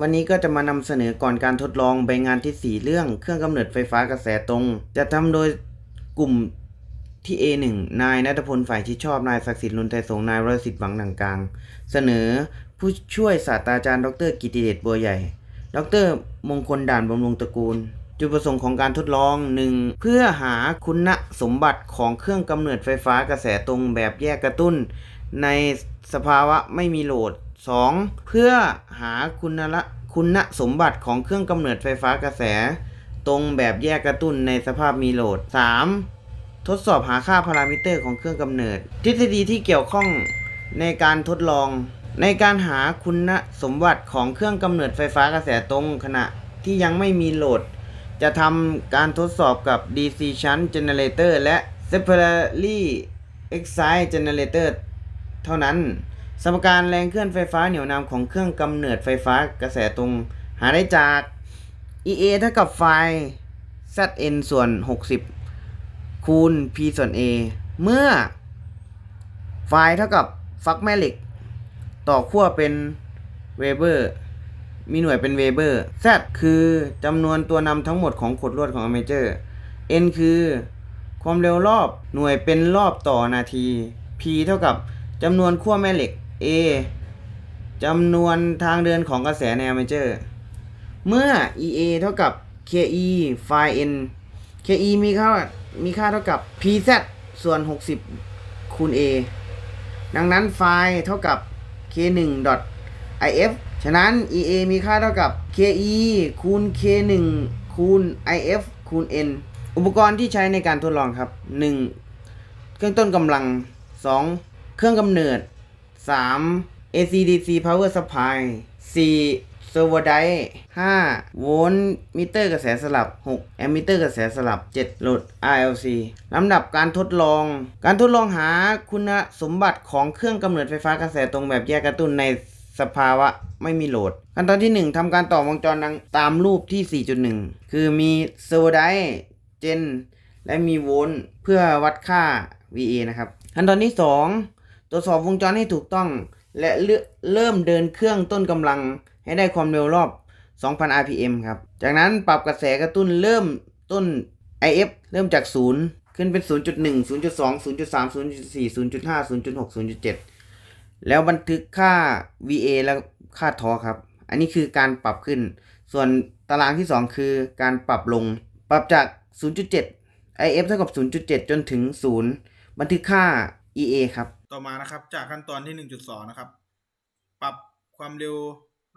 วันนี้ก็จะมานำเสนอก่อนการทดลองใบงานทีสี่ 4 เรื่องเครื่องกำเนิดไฟฟ้ากระแสตรง จะทำโดยกลุ่มที่ A1 นายนัทพลฝ่ายชิดชอบนายศักดิ์สิทธิ์ลุนไทยสงนายวรสิทธิ์หวังหนังกลาง เสนอผู้ช่วยศาสตราจารย์ ดรกิติเดชบัวใหญ่ ดรมงคลด่านบำรุงตระกูล จุดประสงค์ของการทดลอง 1. เพื่อหาคุณสมบัติของเครื่องกำเนิดไฟฟ้ากระแสตรงแบบแยกกระตุ้น ในสภาวะไม่มีโหลด 2. เพื่อหาคุณละคุณสมบัติของเครื่องกำเนิดไฟฟ้ากระแส ตรงแบบแยกกระตุ้นในสภาพมีโหลด 3. ทดสอบหาค่าพารามิเตอร์ของเครื่องกำเนิด ทฤษฎีที่เกี่ยวข้องในการทดลอง ในการหาคุณสมบัติของเครื่องกำเนิดไฟฟ้ากระแสตรงขณะที่ยังไม่มีโหลด จะทำการทดสอบกับ DC Shunt Generator และ Separately Excite Generator เท่านั้น สมการแรงเคลื่อนไฟฟ้าเหนี่ยวนำของเครื่องกำเนิดไฟฟ้ากระแสตรงหาได้จาก EA เท่ากับไฟ Zn ส่วน 60 คูณ P ส่วน A เมื่อไฟเท่ากับฟักแม่เหล็ก ต่อขั้วเป็นเวเบอร์มีหน่วยเป็นเวเบอร์ Z คือจำนวนตัวนำทั้งหมดของขดลวดของอเมเจอร์ N คือความเร็วรอบหน่วยเป็นรอบต่อนาที P เท่ากับจำนวนขั้วแม่เหล็ก A จำนวนทางเดินของกระแสในอเมเจอร์ เมื่อ EA เท่ากับ KE ไฟ N KE มีค่ามีค่าเท่ากับ PZ ส่วน 60 คูณ A ดังนั้นไฟเท่ากับ K1 if ฉะนั้น EA มีค่าเท่ากับ KE คูณ K1 คูณ if คูณ N อุปกรณ์ที่ใช้ในการทดลองครับ 1. เครื่องต้นกำลัง 2. เครื่องกำเนิด 3. AC/DC power supply 4. เซอร์โวได5โวลต์มิเตอร์กระแสสลับ 6 แอมมิเตอร์กระแสสลับ 7 โหลด RLC ลำดับการทดลอง การทดลองหาคุณสมบัติของเครื่องกำเนิดไฟฟ้ากระแสตรงแบบแยกกระตุ้นในสภาวะไม่มีโหลด ขั้นตอนที่ 1ทำการต่อวงจรดังตามรูปที่ 4.1 คือมีเซอร์โวไดเจน และมีโวลต์เพื่อวัดค่า VA นะครับ ขั้นตอนที่ 2 ตรวจสอบวงจรให้ถูกต้อง และเลืเริ่มเดินเครื่องต้นกำลังให้ได้ความเร็วรอบ 2,000 rpm ครับ จากนั้นปรับกระแสกระตุ้นเริ่มต้น IF เริ่มจาก 0 ขึ้นเป็น 0.1 0.2 0.3 0.4 0.5 0.6 0.7 แล้วบันทึกค่า VA และค่าทอร์คครับ อันนี้คือการปรับขึ้น ส่วนตารางที่ 2 คือการปรับลง ปรับจาก 0.7 IF เท่ากับ 0.7 จนถึง 0 บันทึกค่า EA ครับ ต่อมานะครับ จากขั้นตอนที่ 1.2 นะครับ ปรับความเร็ว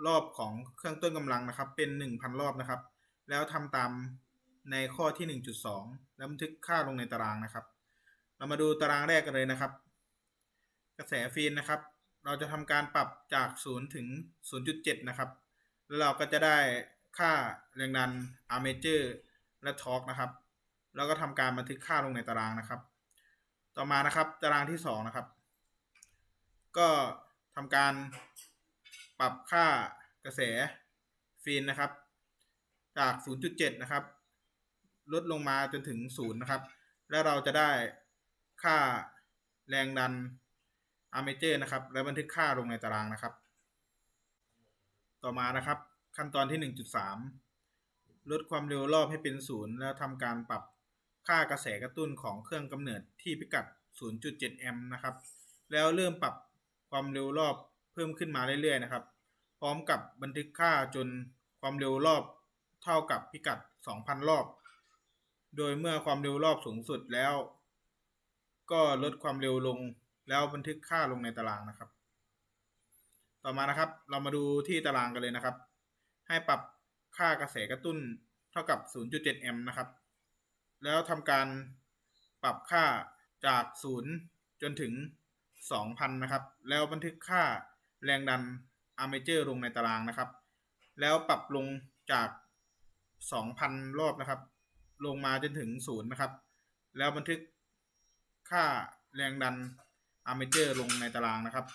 รอบของเครื่องต้นกำลังนะครับ เป็น 1,000 รอบนะครับ แล้วทำตามในข้อที่ 1.2 แล้วบันทึกค่าลงในตารางนะครับ เรามาดูตารางแรกกันเลยนะครับ กระแสฟีนนะครับ เราจะทำการปรับจาก 0 ถึง 0.7 นะครับ แล้วเราก็จะได้ค่าแรงดันอาร์เมเจอร์และทอร์กนะครับ แล้วก็ทำการบันทึกค่าลงในตารางนะครับ ต่อมานะครับ ตารางที่สองนะครับ ก็ทำการปรับค่ากระแสฟีนนะครับ จาก 0.7 นะครับ ลดลงมาจนถึง 0 นะครับ แล้วเราจะได้ค่าแรงดันอาร์เมเจอร์นะครับ และบันทึกค่าลงในตารางนะครับ ต่อมานะครับ ขั้นตอนที่ 1.3 ลดความเร็วรอบให้เป็น 0 แล้วทำการปรับค่ากระแสกระตุ้นของเครื่องกำเนิดที่พิกัด 0.7 แอมป์นะครับ แล้วเริ่มปรับ ความเร็วรอบเพิ่มขึ้นมาเรื่อยๆนะครับ พร้อมกับบันทึกค่าจนความเร็วรอบเท่ากับพิกัด 2,000 รอบ โดยเมื่อความเร็วรอบสูงสุดแล้ว ก็ลดความเร็วลงแล้วบันทึกค่าลงในตารางนะครับ ต่อมานะครับ เรามาดูที่ตารางกันเลยนะครับ ให้ปรับค่ากระแสกระตุ้นเท่ากับ 0.7 แอมป์นะครับ แล้วทำการปรับค่าจาก 0 จนถึง 2,000 นะครับ แล้วบันทึกค่าแรงดันอาร์เมเจอร์ลงในตารางนะครับ แล้วปรับลงจาก 2,000 รอบนะครับ ลงมาจนถึง0นะครับ แล้วบันทึกค่าแรงดันอาร์เมเจอร์ลงในตารางนะครับ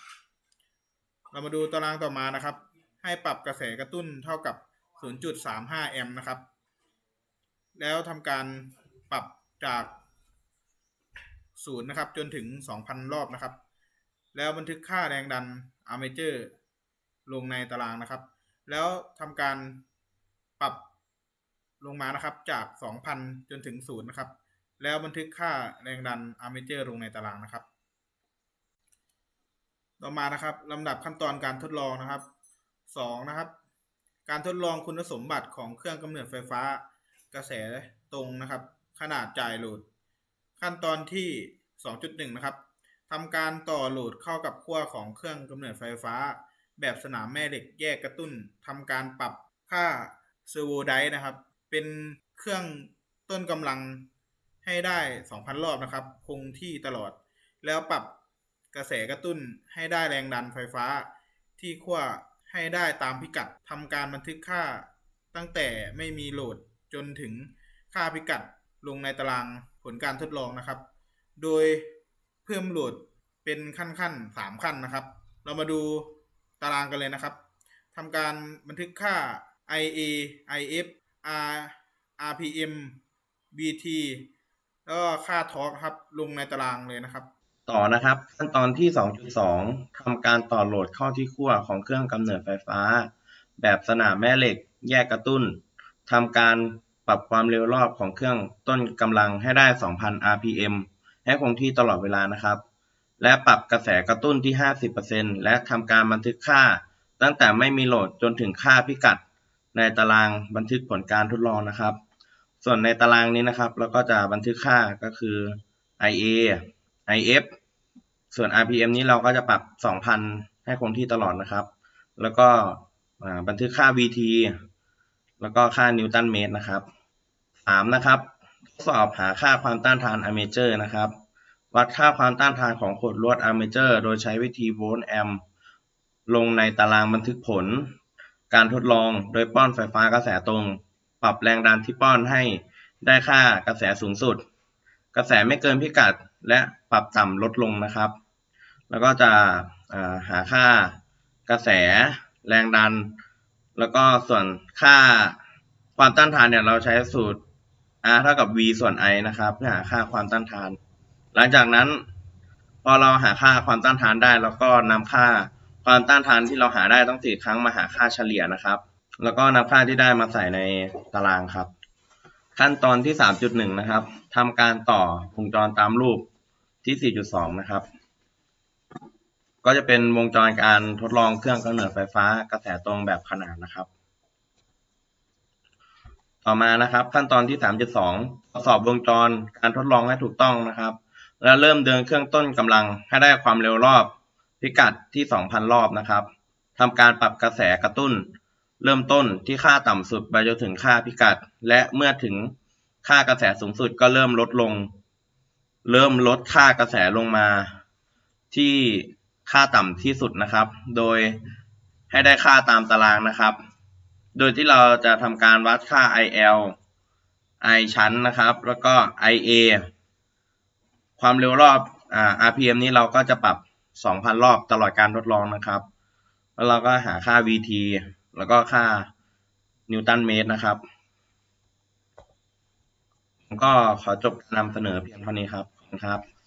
เรามาดูตารางต่อมานะครับ ให้ปรับกระแสกระตุ้นเท่ากับ 0.35 แอมป์นะครับ แล้วทำการปรับจากศูนย์นะครับจนถึง 2,000 รอบนะครับ แล้วบันทึกค่าแรงดันอาร์เมเจอร์ลงในตารางนะครับ แล้วทำการปรับลงมานะครับจาก 2,000 จนถึง 0 นะครับ แล้วบันทึกค่าแรงดันอาร์เมเจอร์ลงในตารางนะครับ ต่อมานะครับลำดับขั้นตอนการทดลองนะครับสองนะครับ การทดลองคุณสมบัติของเครื่องกำเนิดไฟฟ้ากระแสตรงนะครับ ขนาดจ่ายโหลด ขั้นตอนที่ 2.1 นะครับ ทำการต่อโหลดเข้ากับขั้วของเครื่องกำเนิดไฟฟ้า แบบสนามแม่เหล็กแยกกระตุ้นทำการปรับค่าเซอร์โวไดนะครับ เป็นเครื่องต้นกำลังให้ได้ 2,000 รอบนะครับ คงที่ตลอด แล้วปรับกระแสกระตุ้นให้ได้แรงดันไฟฟ้า ที่ขั้วให้ได้ตามพิกัดทำการบันทึกค่า ตั้งแต่ไม่มีโหลดจนถึงค่าพิกัดลงในตารางผลการทดลองนะครับ โดย พิ่มโหลดเป็นขั้นขั้นๆสามขั้นนะครับ เรามาดูตารางกันเลยนะครับทำการบันทึกค่า IA IF R RPM BT แล้วก็ค่าทอร์กครับ ลงในตารางเลยนะครับ ต่อนะครับ ขั้นตอนที่ 2.2ทำการต่อโหลดเข้าที่ขั้วของเครื่องกำเนิดไฟฟ้า แบบสนามแม่เหล็กแยกกระตุ้นทำการปรับความเร็วรอบของเครื่องต้นกำลังให้ได้ 2,000 rpm ให้คงที่ตลอดเวลานะครับ และปรับกระแสกระตุ้นที่ 50%และทำการบันทึกค่า ตั้งแต่ไม่มีโหลดจนถึงค่าพิกัด ในตารางบันทึกผลการทดลองนะครับ ส่วนในตารางนี้นะครับ เราก็จะบันทึกค่าก็คือ IA IF ส่วน RPM นี้เราก็จะปรับ 2,000 ให้คงที่ตลอดนะครับ แล้วก็บันทึกค่า VT แล้วก็ค่านิวตันเมตรนะครับ 3 นะครับ สอบหาค่าความต้านทานอาร์เมเจอร์นะครับ วัดค่าความต้านทานของขดลวดอาร์เมเจอร์ โดยใช้วิธีโวลต์แอมป์ลงในตารางบันทึกผล การทดลองโดยป้อนไฟฟ้ากระแสตรง ปรับแรงดันที่ป้อนให้ได้ค่ากระแสสูงสุด กระแสไม่เกินพิกัดและปรับต่ำลดลงนะครับ แล้วก็จะาหาค่ากระแสแรงดัน แล้วก็ส่วนค่าความต้านทานเนี่ยเราใช้สูตร R เท่ากับ V ส่วน I นะครับเพื่อหาค่าความต้านทาน หลังจากนั้น พอเราหาค่าความต้านทานได้แล้วก็นำค่าความต้านทานที่เราหาได้ต้องสี่ครั้งมาหาค่าเฉลี่ยนะครับ แล้วก็นำค่าที่ได้มาใส่ในตารางครับ ขั้นตอนที่ 3.1 นะครับทำการต่อวงจรตามรูปที่ 4.2 นะครับ ก็จะเป็นวงจรการทดลองเครื่องกำเนิดไฟฟ้ากระแสตรงแบบขนานนะครับ ต่อมานะครับ ขั้นตอนที่ 3.2 ทดสอบวงจรการทดลองให้ถูกต้องนะครับ แล้วเริ่มเดินเครื่องต้นกำลังให้ได้ความเร็วรอบพิกัดที่ 2,000 รอบนะครับทำการปรับกระแสกระตุ้น เริ่มต้นที่ค่าต่ำสุดไปจนถึงค่าพิกัด และเมื่อถึงค่ากระแสสูงสุดก็เริ่มลดลง เริ่มลดค่ากระแสลงมา ที่ค่าต่ำที่สุดนะครับ โดยให้ได้ค่าตามตารางนะครับ โดยที่เราจะทำการวัดค่า IL I ชั้นนะครับ แล้วก็ IA ความเร็วรอบอ่า RPM นี้เราก็จะปรับ 2,000 รอบตลอดการทดลองนะครับ แล้วเราก็หาค่า VT แล้วก็ค่านิวตันเมตรนะครับผมก็ขอจบการนำเสนอเพียงเท่านี้ครับขอบคุณครับ